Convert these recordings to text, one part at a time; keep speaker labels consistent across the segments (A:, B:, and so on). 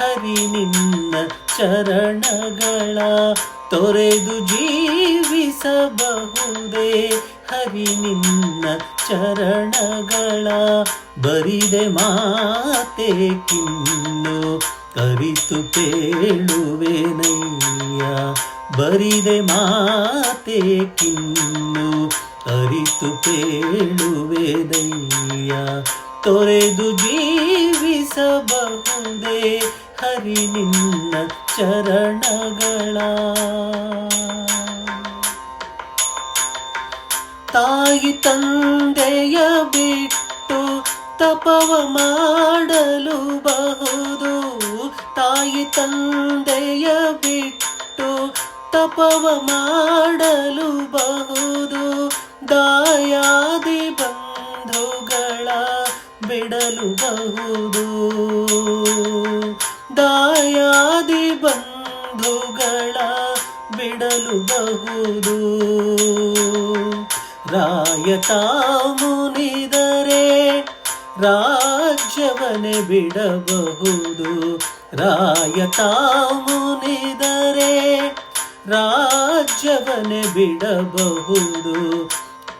A: ಹರಿ ನಿನ್ನ ಚರಣಗಳ ತೊರೆದು ಜೀವಿಸಬಹುದೇ. ಹರಿ ನಿನ್ನ ಚರಣಗಳ ಬರಿದೆ ಮಾತೆ ಕಿನ್ನು. ಕರಿತು ಕೇಳುವೆನಯ್ಯ, ಬರಿದೆ ಮಾತೆ ಕಿನ್ನು. ಅರಿತು ಕೇಳುವೆನಯ್ಯ, ತೊರೆದು ಜೀವಿಸಬಹುದೇ. ಹರಿ ನಿನ್ನ ಚರಣಗಳ. ತಾಯಿ ತಂದೆಯ ಬಿಟ್ಟು ತಪವ ಮಾಡಲು ಬಹುದು. ತಾಯಿ ತಂದೆಯ ಬಿಟ್ಟು ತಪವ ಮಾಡಲು ಬಹುದು. ದಾಯಾದಿ ಬಂಧುಗಳ ಬಿಡಲು ಬಹುದು. ಬಂಧುಗಳ ಬಿಡಲು ಬಹುದು. ರಾಯತ ಮುನಿದರೆ ರಾಜ್ಯವನೆ ಬಿಡಬಹುದು. ರಾಯತ ಮುನಿದರೆ ರಾಜ್ಯವನೆ ಬಿಡಬಹುದು.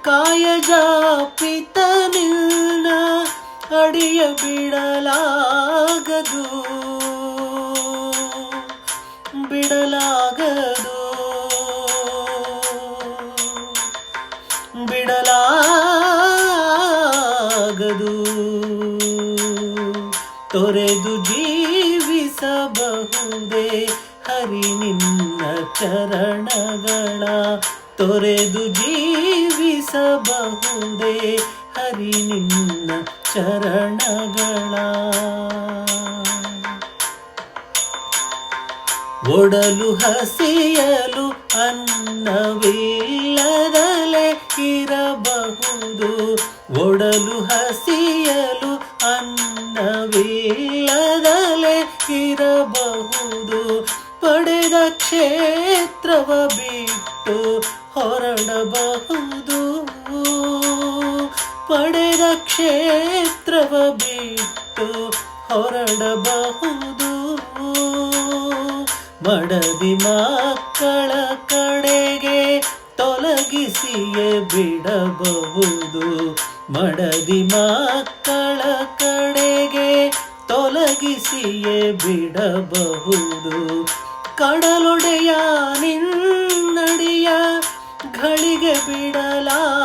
A: ಕಾಯಜಾಪಿತ ನಿನ್ನ ಅಡಿಯ ಬಿಡಲಾಗದು. ಬಿಡಲಾಗದು. ಬಿಡಲಾಗದು. ತೊರೆದು ಜೀವಿಸಬಹುದೇ ಹರಿ ನಿನ್ನ ಚರಣಗಳ. ತೊರೆದು ಜೀವಿಸಬಹುದೇ ಹರಿ ನಿನ್ನ ಚರಣಗಳ. ಒಡಲು ಹಸಿಯಲು ಅನ್ನವಿಲ್ಲದಲೆ ಇರಬಹುದು. ಒಡಲು ಹಸಿಯಲು ಅನ್ನವಿಲ್ಲದಲೆ ಇರಬಹುದು. ಪಡೆದ ಕ್ಷೇತ್ರವ ಬಿಟ್ಟು ಹೊರಡಬಹುದು. ಪಡೆದ ಕ್ಷೇತ್ರವ ಬಿಟ್ಟು ಹೊರಡಬಹುದು. ಮಡದಿ ಮಕ್ಕಳ ಕಡೆಗೆ ತೊಲಗಿಸಿಯೇ ಬಿಡಬಹುದು. ಮಡದಿ ಮಕ್ಕಳ ಕಡೆಗೆ ತೊಲಗಿಸಿಯೇ ಬಿಡಬಹುದು. ಕಡಲೊಡೆಯ ನಿನ್ನಡಿಯ ಘಳಿಗೆ ಬಿಡಲಾಗದು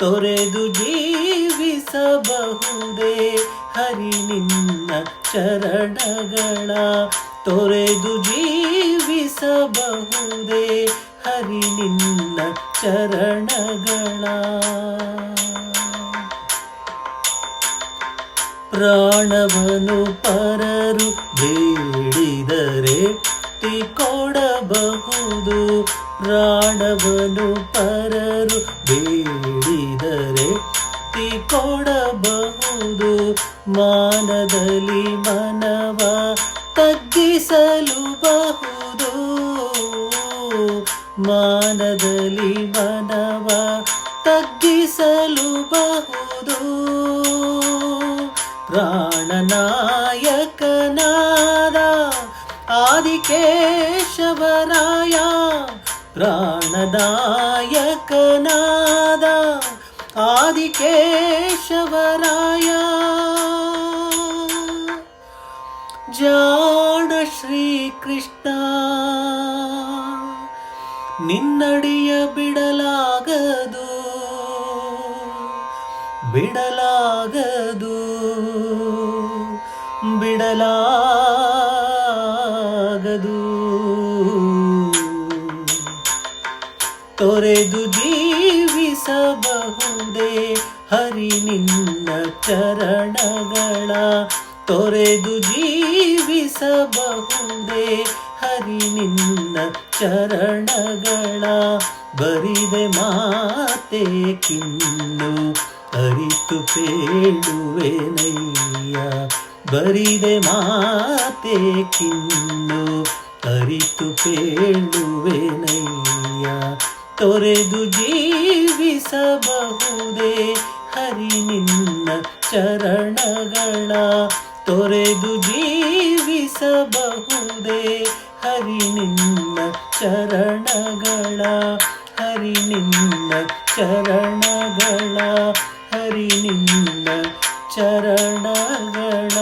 A: ತೊರೆದು ಜೀವಿಸಬಹುದೇ? ಹರಿ ನಿನ್ನ ಚರಣಗಳ ತೊರೆದು ಜೀವಿಸಬಹುದೇ? ಹರಿ ನಿನ್ನ ಚರಣಗಳ ಪ್ರಾಣವನು ಪರರು ಬೇಡಿದರೆ ಕೊಡಬಹುದು ಮಾನದಲ್ಲಿ ಮನವ ತಗ್ಗಿಸಲು ಬಹುದು. ಮಾನದಲ್ಲಿ ಮನವ ತಗ್ಗಿಸಲು ಬಹುದು. ಪ್ರಾಣನಾಯಕನಾದ ಆದಿಕೇಶವರಾಯ ಪ್ರಾಣದಾಯಕನಾದ ಆದಿಕೇಶವರಾಯ. ಜಾಣ ಶ್ರೀಕೃಷ್ಣ. ನಿನ್ನಡಿಯ ಬಿಡಲಾಗದು. ಬಿಡಲಾಗದು. ಬಿಡಲಾಗದು. ತೊರೆದು ಜೀವಿಸಬಹುದೇ ಹರಿ ನಿನ್ನ ಚರಣಗಳ ತೊರೆದು ಜೀವಿಸಬಹುದೇ? ಹರಿ ನಿನ್ನ ಚರಣಗಳ ಬರಿದೆ ಮಾತೆ ಕಿನ್ನು ಅರಿತು ಪೇಳುವೆನಯ್ಯ. ಬರಿದೆ ಮಾತೆ ಕಿನ್ನು ಅರಿತು ಪೇಳುವೆನಯ್ಯ. ತೊರೆದು ಜೀವಿಸಬಹುದೇ? ಹರಿ ನಿನ್ನ ಚರಣಗಳ ತೊರೆದು ಜೀವಿಸಬಹುದೇ? ಹರಿ ನಿನ್ನ ಚರಣಗಳ, ಹರಿ ನಿನ್ನ ಚರಣಗಳ, ಹರಿ ನಿನ್ನ ಚರಣಗಳ.